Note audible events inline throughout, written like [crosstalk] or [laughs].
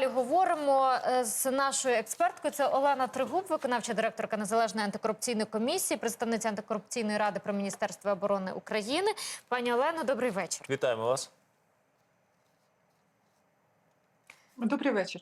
далі говоримо е, з нашою експерткою. Це Олена Тригуб, виконавча директорка Незалежної антикорупційної комісії, представниця антикорупційної ради при Міністерстві оборони України. Пані Олено, добрий вечір. Вітаємо вас. Добрий вечір.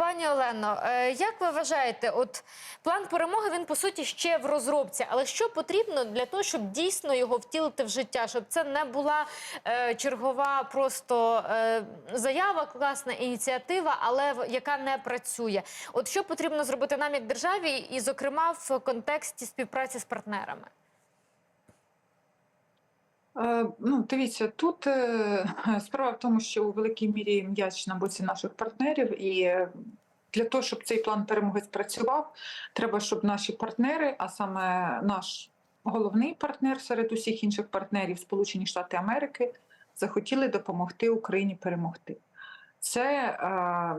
Пані Олено, е, як ви вважаєте, от план перемоги він по суті ще в розробці, але що потрібно для того, щоб дійсно його втілити в життя, щоб це не була е, чергова просто е, заява, класна ініціатива, але яка не працює? От що потрібно зробити нам як державі, і, зокрема, в контексті співпраці з партнерами? Е, Ну, дивіться, тут е, [laughs] справа в тому, що у великій мірі м'яч на боці наших партнерів, і для того, щоб цей план перемоги спрацював, треба, щоб наші партнери, а саме наш головний партнер серед усіх інших партнерів, Сполучені Штати Америки, захотіли допомогти Україні перемогти. Це е,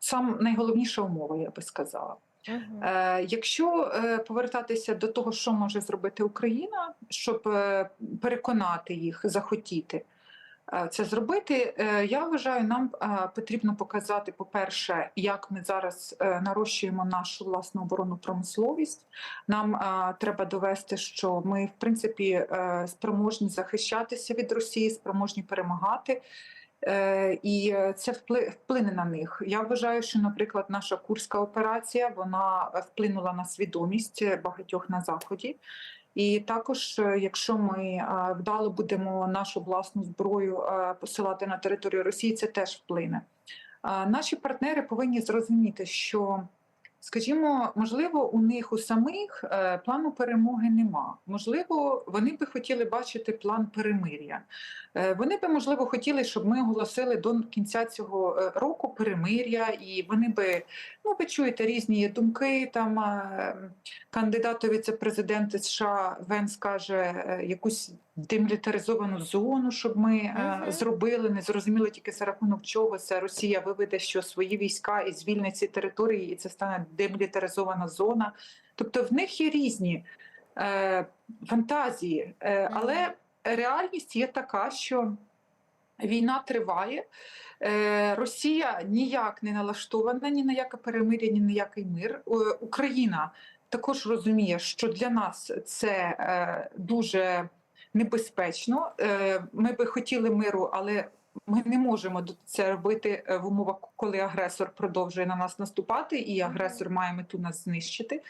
сам найголовніша умова, я би сказала. Е, Якщо е, повертатися до того, що може зробити Україна, щоб е, переконати їх, захотіти це зробити, е, я вважаю, нам е, потрібно показати, по-перше, як ми зараз е, нарощуємо нашу власну оборонну промисловість. Нам е, треба довести, що ми, в принципі, е, спроможні захищатися від Росії, спроможні перемагати. Е, І е, це впли- вплине на них. Я вважаю, що, наприклад, наша курська операція вона е, вплинула на свідомість е, багатьох на заході. І також, е, якщо ми е, вдало будемо нашу власну зброю е, посилати на територію Росії, це теж вплине. Наші партнери повинні зрозуміти, що, скажімо, можливо, у них у самих е, плану перемоги нема. Можливо, вони би хотіли бачити план перемир'я. Е, Вони би, можливо, хотіли, щоб ми оголосили до кінця цього е, року перемир'я, і вони би, ну, ви чуєте, різні думки. Там кандидат у віце-президенти США Венс каже е, якусь демілітаризовану зону, щоб ми е, Мгм. зробили. Не зрозуміло тільки за рахунок чого це Росія виведе, що свої війська і звільнить ці території, і це стане демілітаризована зона. Тобто в них є різні е, фантазії, е, але реальність є така, що війна триває. Е, Росія ніяк не налаштована ні на яке перемир'я, ні на який мир. Е, Україна також розуміє, що для нас це е, дуже небезпечно. Ми би хотіли миру, але ми не можемо це робити е, в умовах, коли агресор продовжує на нас наступати, і агресор має мету нас знищити.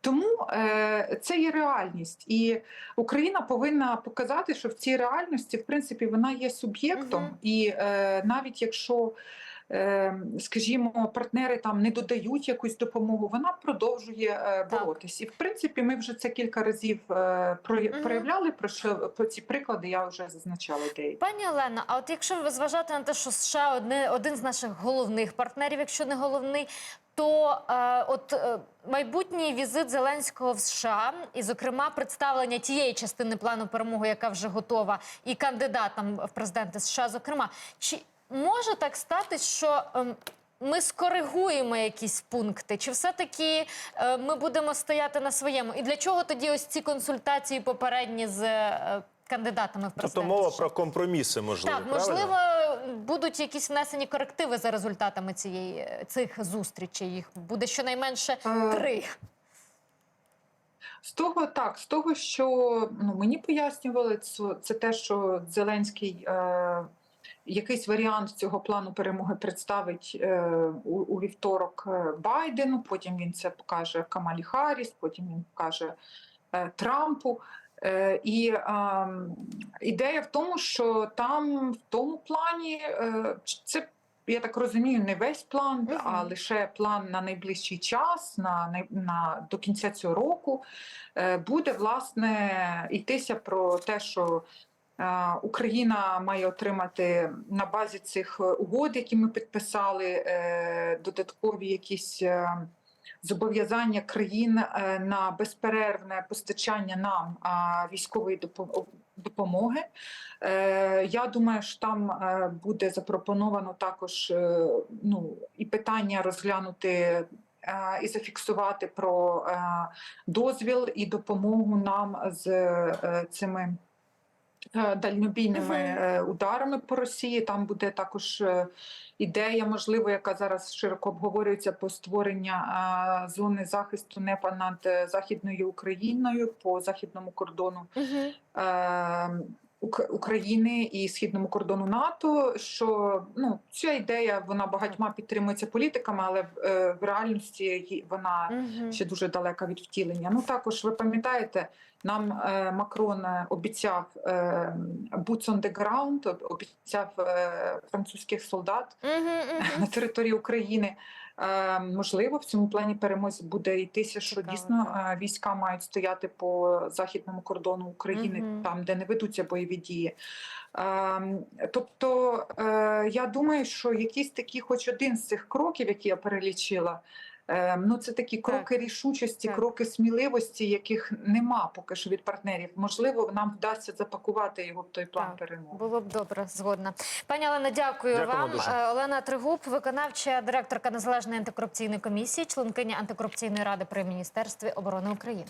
Тому е, це є реальність, і Україна повинна показати, що в цій реальності, в принципі, вона є суб'єктом, угу. і е, навіть якщо, скажімо, партнери там не додають якусь допомогу, вона продовжує е, боротись. І в принципі, ми вже це кілька разів е, про- проявляли. Про що про ці приклади я вже зазначала деякі. Пані Олено, а от якщо ви зважати на те, що США одне, один з наших головних партнерів, якщо не головний, то е, от е, майбутній візит Зеленського в США, і, зокрема, представлення тієї частини плану перемоги, яка вже готова, і кандидатам в президенти США, зокрема, чи може так статись, що ем, ми скоригуємо якісь пункти, чи все-таки е, ми будемо стояти на своєму? І для чого тоді ось ці консультації попередні з е, кандидатами в Тобто мова про компроміси, можливо. Так, правильно? можливо, будуть якісь внесені корективи за результатами цієї цих зустрічей. Їх буде щонайменше Е, три. З того так, з того, що ну мені пояснювали, це, це те, що Зеленський е, якийсь варіант цього плану перемоги представить е, у, у вівторок е, Байдену. Потім він це покаже Камалі Харріс, потім він покаже е, Трампу. Е, і е, ідея в тому, що там в тому плані е, це. Я так розумію, не весь план, а лише план на найближчий час, на, най- на до кінця цього року е, буде власне йтися про те, що Україна має отримати на базі цих е, угод, які ми підписали, е, додаткові якісь. е, Зобов'язання країн е, на безперервне постачання нам військової допо- допомоги. Е, Я думаю, що там е, буде запропоновано також е, ну, і питання розглянути е, і зафіксувати про е, дозвіл і допомогу нам з е, цими е, дальнобійними е, ударами по Росії. Там буде також е, ідея, можливо, яка зараз широко обговорюється по створення е, зони захисту неба над е, західною Україною по західному кордону Мгм. України і східному кордону НАТО. Що ну ця ідея вона багатьма підтримується політиками, але в, е, в реальності вона ще дуже далека від втілення. Ну також ви пам'ятаєте, нам е, Макрон е, обіцяв е, boots on the ground, обіцяв е, французьких солдат [laughs] на території України. Е, можливо, в цьому плані перемозі буде йтися, що Цікаво, дійсно е, війська мають стояти по західному кордону України, Мгм. там де не ведуться бойові дії. Е, тобто я думаю, що якийсь такий, хоч один з цих кроків, які я перелічила. Е, Ну, це такі кроки рішучості, Так. кроки сміливості, яких нема поки що від партнерів. Можливо, нам вдасться запакувати його в той план Так. перемоги. Було б добре, згодна. Пані Олена, дякую Дякуємо вам. дуже. Е, Олена Тригуб, виконавча директорка Незалежної антикорупційної комісії, членкиня антикорупційної ради при міністерстві оборони України.